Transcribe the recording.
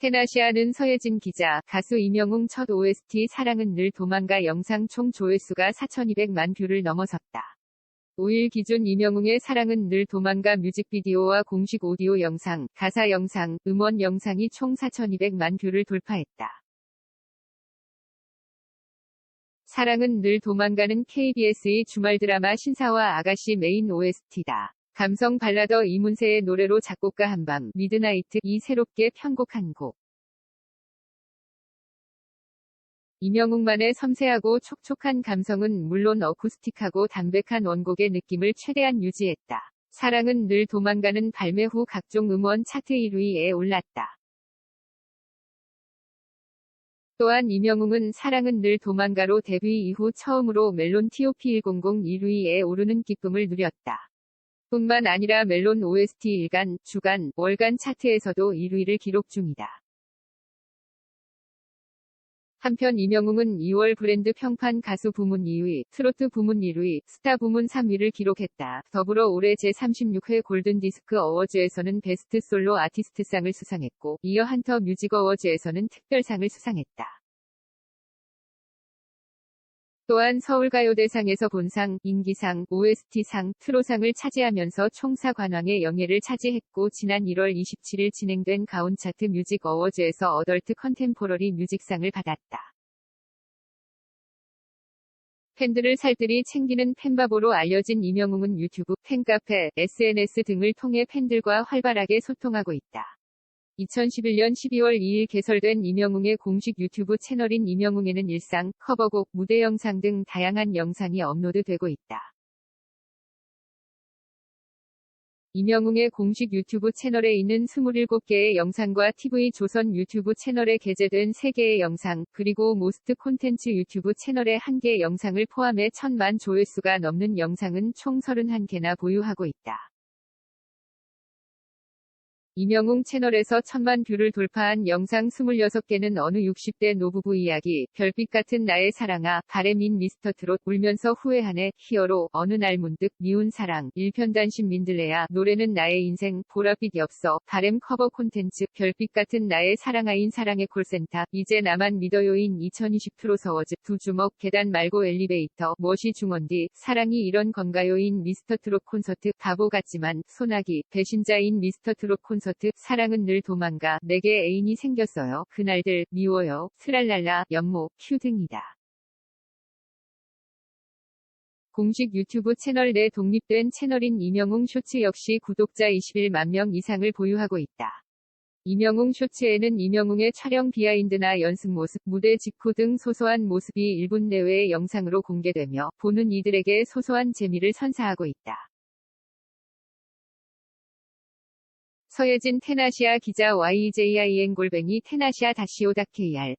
테나시아는 서예진 기자, 가수 이명웅 첫 OST 사랑은 늘 도망가 영상 총 조회수가 4,200만 뷰를 넘어섰다. 5일 기준 이명웅의 사랑은 늘 도망가 뮤직비디오와 공식 오디오 영상, 가사 영상, 음원 영상이 총 4,200만 뷰를 돌파했다. 사랑은 늘 도망가는 KBS의 주말 드라마 신사와 아가씨 메인 OST다. 감성 발라더 이문세의 노래로 작곡가 한밤, 미드나이트 이 새롭게 편곡한 곡. 이명웅만의 섬세하고 촉촉한 감성은 물론 어쿠스틱하고 담백한 원곡의 느낌을 최대한 유지했다. 사랑은 늘 도망가는 발매 후 각종 음원 차트 1위에 올랐다. 또한 이명웅은 사랑은 늘 도망가로 데뷔 이후 처음으로 멜론 TOP 100 1위에 오르는 기쁨을 누렸다. 뿐만 아니라 멜론 OST 일간, 주간, 월간 차트에서도 1위를 기록 중이다. 한편 이명웅은 2월 브랜드 평판 가수 부문 2위, 트로트 부문 1위, 스타 부문 3위를 기록했다. 더불어 올해 제36회 골든디스크 어워즈에서는 베스트 솔로 아티스트상을 수상했고, 이어 한터 뮤직 어워즈에서는 특별상을 수상했다. 또한 서울가요대상에서 본상, 인기상, OST상, 트로상을 차지하면서 총사관왕의 영예를 차지했고 지난 1월 27일 진행된 가온차트 뮤직 어워즈에서 어덜트 컨템포러리 뮤직상을 받았다. 팬들을 살뜰히 챙기는 팬바보로 알려진 이명웅은 유튜브, 팬카페, SNS 등을 통해 팬들과 활발하게 소통하고 있다. 2011년 12월 2일 개설된 이명웅의 공식 유튜브 채널인 이명웅에는 일상, 커버곡, 무대 영상 등 다양한 영상이 업로드되고 있다. 이명웅의 공식 유튜브 채널에 있는 27개의 영상과 TV 조선 유튜브 채널에 게재된 3개의 영상, 그리고 모스트 콘텐츠 유튜브 채널의 1개 영상을 포함해 천만 조회수가 넘는 영상은 총 31개나 보유하고 있다. 이명웅 채널에서 천만 뷰를 돌파한 영상 26개는 어느 60대 노부부 이야기, 별빛 같은 나의 사랑아, 바램인 미스터 트롯, 울면서 후회하네, 히어로, 어느 날 문득, 미운 사랑, 일편단심 민들레야, 노래는 나의 인생, 보랏빛 엽서, 바램 커버 콘텐츠, 별빛 같은 나의 사랑아인 사랑의 콜센터, 이제 나만 믿어요인 2020 트로서워즈, 두 주먹, 계단 말고 엘리베이터, 멋이 중원디, 사랑이 이런 건가요인 미스터 트롯 콘서트, 바보 같지만, 소나기, 배신자인 미스터 트롯 콘서트, 콘서트 사랑은 늘 도망가 내게 애인이 생겼어요. 그날들 미워요. 트랄랄라 연모 큐 등이다. 공식 유튜브 채널 내 독립된 채널인 이명웅 쇼츠 역시 구독자 21만 명 이상을 보유하고 있다. 이명웅 쇼츠에는 이명웅의 촬영 비하인드나 연습 모습, 무대 직후 등 소소한 모습이 1분 내외의 영상으로 공개되며 보는 이들에게 소소한 재미를 선사하고 있다. 서예진 테나시아 기자 YJIN 골뱅이 테나시아 다시오다 KR